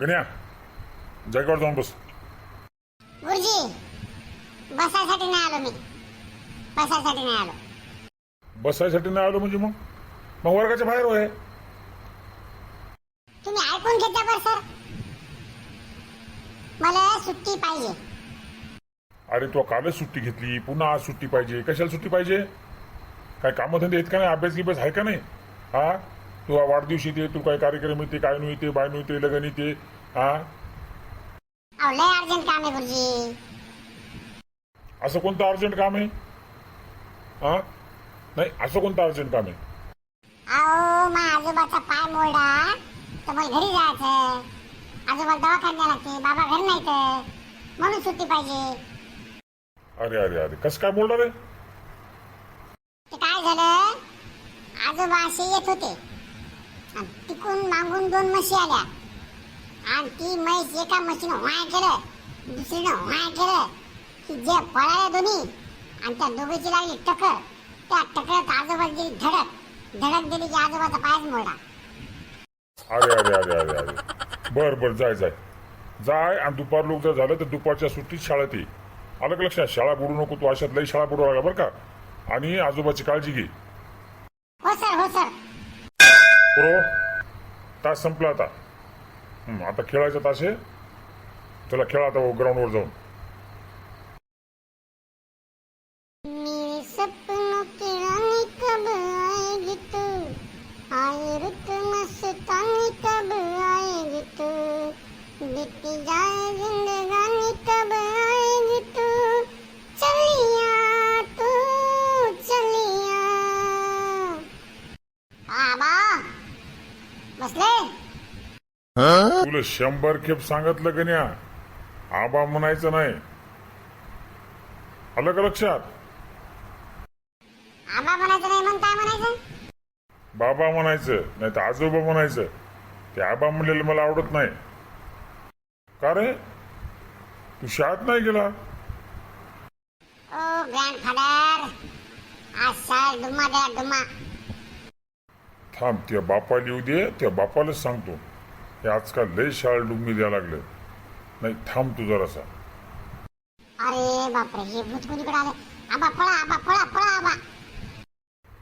गण्या जागेवर जाऊन बस. गुरुजी बसायसाठी नाही आलो मी. बसायसाठी नाही आलो. बसायसाठी नाही आलो म्हणजे मग? मग वर्गाच्या बाहेर होय तुम्ही ऐकून घेता बरं सर. मला सुट्टी पाहिजे. अरे तू कालच सुट्टी घेतली पुन्हा आज सुट्टी पाहिजे. कशाला सुट्टी पाहिजे? काय कामधंदे आहेत का नाही? अभ्यास गिभ्यास आहे का नाही? हा? तू वाढदिवशी येते तू काय कार्यक्रम येते काय नाही येते बाय येते लग्न येते हा? अहो लय अर्जंट काम आहे गुरुजी. असं कोणतं अर्जंट काम आहे? हा? नाही असं कोणतं अर्जंट काम आहे? अहो मा आजोबाचा पाय मोडा. तर मला घरी जायचं. आजोबा दवाखान्यात लागते बाबा घरी नाही तर म्हणून सुट्टी पाहिजे. अरे अरे अरे कसं काय बोलणार आहे ते काय झालं? आजोबा असे येत होते. आणि तिकून मागून दोन म्हशी आल्या. आणि ती म्हैस एका म्हशीनं व्हाय केलं दुसरीनं व्हाय केलं. की जे पळाल्या दोन्ही आणि त्या दोघीची लागली टकर त्या टकरात आजोबा गेली धडक. धडक दिली की आजोबाचा पायच मोडा अरे अरे अरे अरे अरे. बर बर जाय जाय. जाय आणि दुपार लोक जर झालं तर दुपारच्या सुट्टीत शाळेत ये. आलं का लक्षात? शाळा बुडू नको तू अशात लई शाळा बुडू लागला बरं का. आणि आजोबाची काळजी घे. बरो तास संपला आता. आता खेळायचा तास आहे. तुला खेळा आता ग्राउंडवर जाऊन. मेरे जाएगी तुला शंभर खेप सांगितलं का न्या आबा म्हणायचं नाही. आलं का लक्षात? आबा म्हणायचं नाही मग काय म्हणायचं? बाबा म्हणायचं नाही तर आजोबा म्हणायचं. ते आबा म्हणलेलं मला आवडत नाही. का रे? तू शाळेत नाही गेला? ओ ग्रँडफादर आज साल डुम्मा द्या डुम्मा. थांब त्या बापाला येऊ दे त्या बापालाच सांगतो. हे आजकाल लय शाळा डुंबी द्यायला लागलं. नाही थांब तू जरासा. अरे बापरे हे भूत कुणीकडे आले? आबा पळा आबा पळा पळा आबा.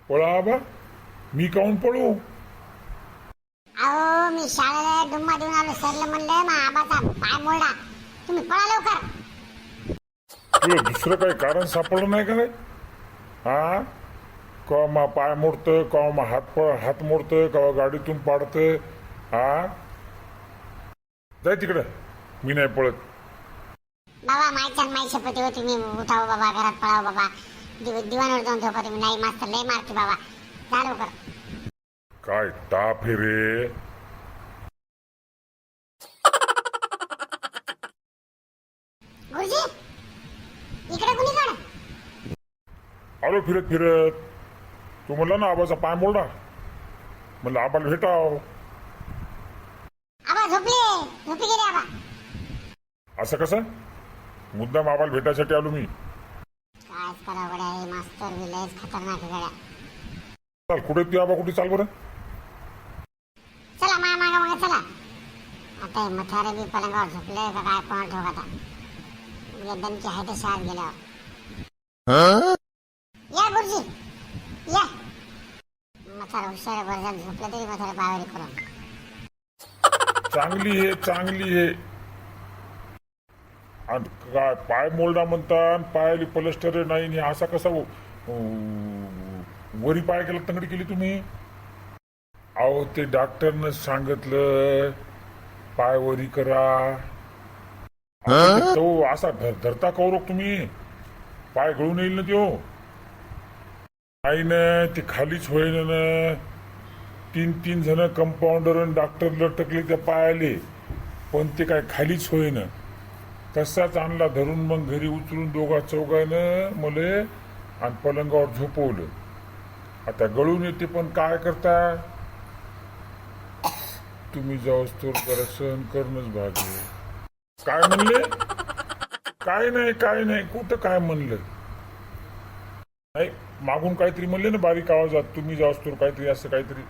पळा आबा. मी काऊन पळू? अहो मी शाळेला डुम्मा देऊन आलो सरला म्हणलं मग आबाचा पाय मोडला तुम्ही पळा लवकर. तुला दुसरं काही कारण सापडलं नाही का रे हा कवा मा पाय मोडतं कवा मा हात प हात मोडतं कवा गाडीतून पाडतं हा जाय तिकडं. मी नाही पळत. बाबा मायच्या माई शपथ हो तुम्ही. उठाव बाबा घरात पळाव बाबा. दिव- दिवाणवर जाऊन झोपा तुम्ही. नाही मास्तर लय मारते बाबा. जा लवकर. काय ताप हे रे. गुरुजी इकडे कुणीकडे आलो फिरत फिरत. तू म्हणला ना आबाचा पाय मोडला म्हणलं आबाला भेटाव. झोपी गेले आबा असं कसं? मुद्दाम आबाला भेटायसाठी आलो मी. काय करावं गड्या हे मास्तर बी लयच खतरनाक आहे गड्या. चाल कुठे ती आबा? कुठे? चाल बरं. चला माया मागा मागा चला. आता हे मथारे बी पलंगावर झोपले का काय कोण ठोक आता? एकदमची आहे ते शाळेत गेल्यावर. या गुरुजी. या. मथार हुशार वर्षात झोपलं तरी मथारे पायवरी करून. चांगली आहे चांगली आहे आणि काय पाय मोलडा म्हणतात पायाली पलस्टर नाही आणि असा कसा वरी पाय केला तंगडी केली तुम्ही? अहो ते डॉक्टरनं सांगितलं पाय वरी करा. ते तो असा धर धरता कौरक तुम्ही? पाय गळून येईल ना त्यो. नाही ना ते खालीच होईन ना. तीन तीन जण कंपाऊंडर आणि डॉक्टर लटकले त्या पायाले. पण ते काय खालीच होईन. तसाच आणला धरून मग घरी उचलून दोघा चौघानं मले आणि पलंगावर झोपवलं. आता गळून येते पण काय करता? तुम्ही जाऊस तर जरा सहन करणंच भाग. काय म्हणले? काय नाही काय नाही. कुठं काय म्हणलं? नाही मागून काहीतरी म्हणले ना बारीक आवाजात तुम्ही जाऊस तर काहीतरी असं काहीतरी.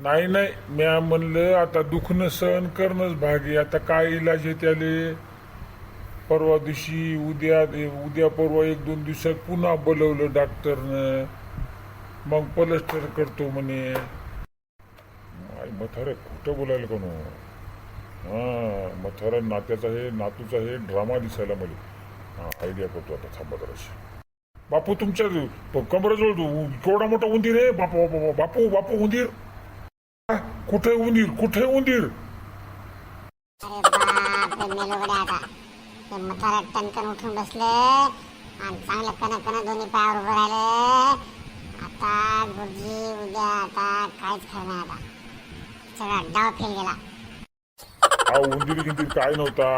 नाही नाही म्या म्हणलं आता दुखणं सहन करणंच भागी आता काय इलाज आहे त्याले? परवा दिवशी उद्या उद्या परवा एक दोन दिवसात पुन्हा बोलवलं डॉक्टरनं. मग पलस्टर करतो म्हणे. आई कुठं खोटं बोलायला का नो हा म्हातारा नात्याचा हे नातूचा हे ड्रामा दिसायला मला. हा आयडिया करतो आता थांबा जराशी. बापू तुमच्या प- कमरेजवळ केवढा मोठा उंदीर आहे? बापू बापू बापू बापू उंदीर. कुठे उंदीर कुठे उंदीर अरे बाप आता ते म्हातारा टनकन उठून बसले आणि चांगलं कन कन दोन्ही पायावर उभं राहिले आता गुरुजी उद्या आता काहीच खरं नाही आता सगळा डाव फेल गेला हा उंदीर गिंदीर काय नव्हता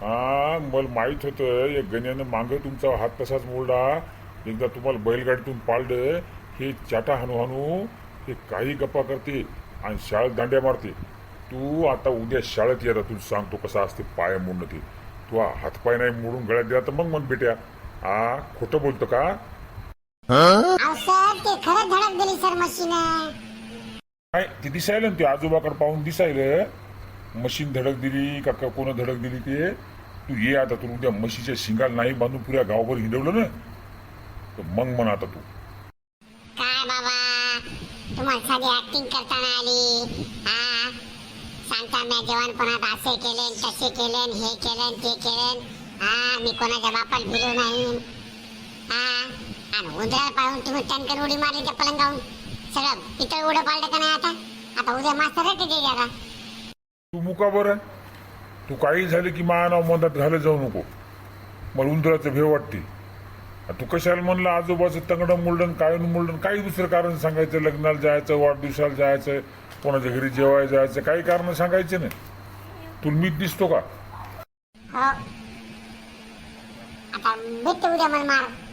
हा मला माहीत होतं या गण्यानं मागं तुमचा हात तसाच मोडला एकदा तुम्हाला बैलगाडीतून पाळलं हे चाटा हाणू हाणू हे काही गप्पा करते आणि शाळेत दांड्या मारते. तू आता उद्या शाळेत ये तुला सांगतो कसं असते पाय मोडणं ते तू हातपाय नाही मोडून गळ्यात दिला तर मग मन बेट्या. हा खोटं बोलतो का? ते नाही ते दिसायला ना ते आजोबाकडे पाहून दिसायलं. मशीन धडक दिली का कोण धडक दिली ते? तू ये आता तू उद्या म्हशीच्या शिंगाला नाही बांधून पुऱ्या गावभर हिंडवलं ना? तर मग म्हण आता तू. तुम्हाला साधी ऍक्टिंग करताना आली. हा. सांगता मी जवानपणात असे केले तसे केले हे केले ते केले हा मी कोणाच्या बापात भिलो नाही. हा. आणि उंदराला पाहून तुम्ही टँकर उडी मारली त्या पलंगावून सगळं पितळ उडं पाडलं का नाही आता? आता उद्या मास्तर आहे ते जरा. तू मुका बरं. तू काही झालं की मा नाव मधात घालत जाऊ नको. मला उंदराचं भेव वाटते. तू कशाला म्हणलं आजोबाचं तंगडं मुलडण काय मुलडण काही दुसरं कारण सांगायचं लग्नाला जायचं वाढदिवसाला जायचं कोणाच्या घरी जेवायला जायचं काही कारण सांगायचे नाही. तुला मीच दिसतो का? हो. आता भेटतो उद्या मला मार.